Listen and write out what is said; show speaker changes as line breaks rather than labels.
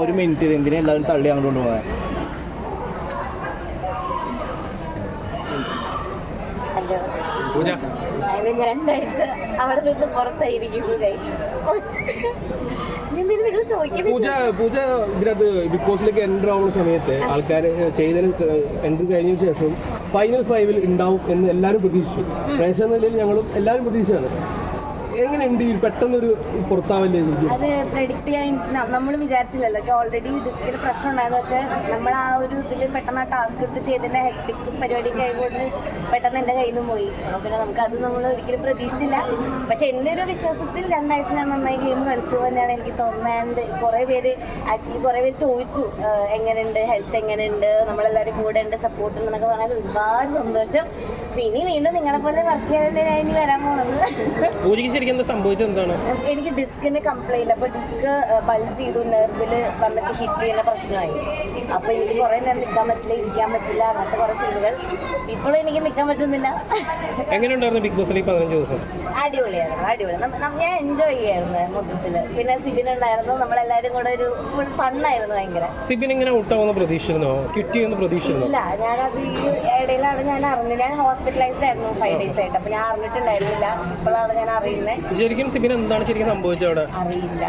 ഒരു മിനിറ്റ്,
എന്തിനാ എല്ലാവരും തള്ളി അങ്ങോട്ട് കൊണ്ടുപോകാൻ
പൂജ.
രണ്ടാഴ്ച അവിടെ നിന്ന് പുറത്തായിരിക്കും
പൂജ പൂജ ഇതിനകത്ത് ബിഗ് ബോസിലേക്ക് എന്റർ ആവുന്ന സമയത്ത് ആൾക്കാർ ചെയ്തതിന് എന്റർ കഴിഞ്ഞതിന് ശേഷം ഫൈനൽ ഫൈവിൽ ഉണ്ടാവും എന്ന് എല്ലാവരും പ്രതീക്ഷിച്ചു. പ്രേക്ഷക നിലയിൽ ഞങ്ങളും എല്ലാവരും പ്രതീക്ഷിച്ചാണ് എങ്ങനെയുണ്ട് ഈ പെട്ടെന്നൊരു പുറത്താവല്ലേ
അത് പ്രെഡിക്റ്റ് ചെയ്യാൻ നമ്മൾ വിചാരിച്ചില്ലല്ലോ. ഓൾറെഡി ഡിസ്കിൽ പ്രശ്നം ഉണ്ടായിരുന്നു. പക്ഷെ നമ്മൾ ആ ഒരു ഇതിൽ പെട്ടെന്ന് ആ ടാസ്ക് എടുത്ത് ചെയ്തതിന്റെ ഹെക്ടിക് പരിപാടി ആയതുകൊണ്ട് പെട്ടെന്ന് എന്റെ കയ്യിൽ നിന്ന് പോയി പിന്നെ നമുക്ക് അത് നമ്മൾ ഒരിക്കലും പ്രതീക്ഷിച്ചില്ല. പക്ഷെ എന്റെ ഒരു വിശ്വാസത്തിൽ രണ്ടാഴ്ച ഞാൻ നന്നായി ഗെയിം കളിച്ചു തന്നെയാണ് എനിക്ക് തോന്നുന്നത്. കുറേ പേര് ആക്ച്വലി കുറേ പേര് ചോദിച്ചു എങ്ങനെയുണ്ട്? ഹെൽത്ത് എങ്ങനെയുണ്ട്? നമ്മളെല്ലാവരും കൂടെ ഉണ്ട് സപ്പോർട്ട് ഉണ്ടെന്നൊക്കെ പറഞ്ഞാൽ ഒരുപാട് സന്തോഷം. പിന്നെ വീണ്ടും നിങ്ങളെ പോലെ വർക്ക് ചെയ്യാൻ ഇനി വരാൻ പോണത്
പൂജയ്ക്ക് ശരിക്കും എന്താ സംഭവിച്ചത് എന്താണ്?
എനിക്ക് ഡിസ്കിന് കംപ്ലൈന്റ് അപ്പൊ ഡിസ്ക് ബൾജ് ചെയ്തു നെർവിൽ വന്നിട്ട് ഹിറ്റ് ചെയ്യുന്ന പ്രശ്നമായി. അപ്പൊ എനിക്ക് കുറെ നേരം നിൽക്കാൻ പറ്റില്ല ഇരിക്കാൻ പറ്റില്ല അങ്ങനത്തെ കുറെ സീനുകൾ ഇപ്പോഴും എനിക്ക് നിൽക്കാൻ പറ്റുന്നില്ല.
എങ്ങനെയുണ്ടായിരുന്നു ബിഗ് ബോസിൽ പതിനഞ്ച് ദിവസം?
അടിപൊളിയായിരുന്നു അടിപൊളി. ഞാൻ എൻജോയ് ചെയ്യായിരുന്നു മൊത്തത്തിൽ. പിന്നെ സിബിൻ ഉണ്ടായിരുന്നു നമ്മളെല്ലാരും കൂടെ ഒരു ഫുൾ ഫണ്ണായിരുന്നു ഭയങ്കര.
സിബിൻ ഇങ്ങനെ ഔട്ടാവുന്ന പ്രതീക്ഷിച്ചിരുന്നോ? കിട്ടിയെന്ന് പ്രതീക്ഷിച്ചിരുന്നോ?
ഇല്ല ഞാനത് ഈ ഇടയിലാണ് ഞാൻ അറിഞ്ഞത്. ഞാൻ ഹോസ്പിറ്റലൈസ്ഡ് ആയിരുന്നു ഫൈവ് ഡേയ്സ് ആയിട്ട്. അപ്പൊ ഞാൻ അറിഞ്ഞിട്ടുണ്ടായിരുന്നില്ല. ഇപ്പോഴാണ് ഞാൻ അറിയുന്നത്.
ശരിക്കും സിബിൻ എന്താണ് ശരിക്കും സംഭവിച്ചത് അവിടെ?
അറിയില്ല.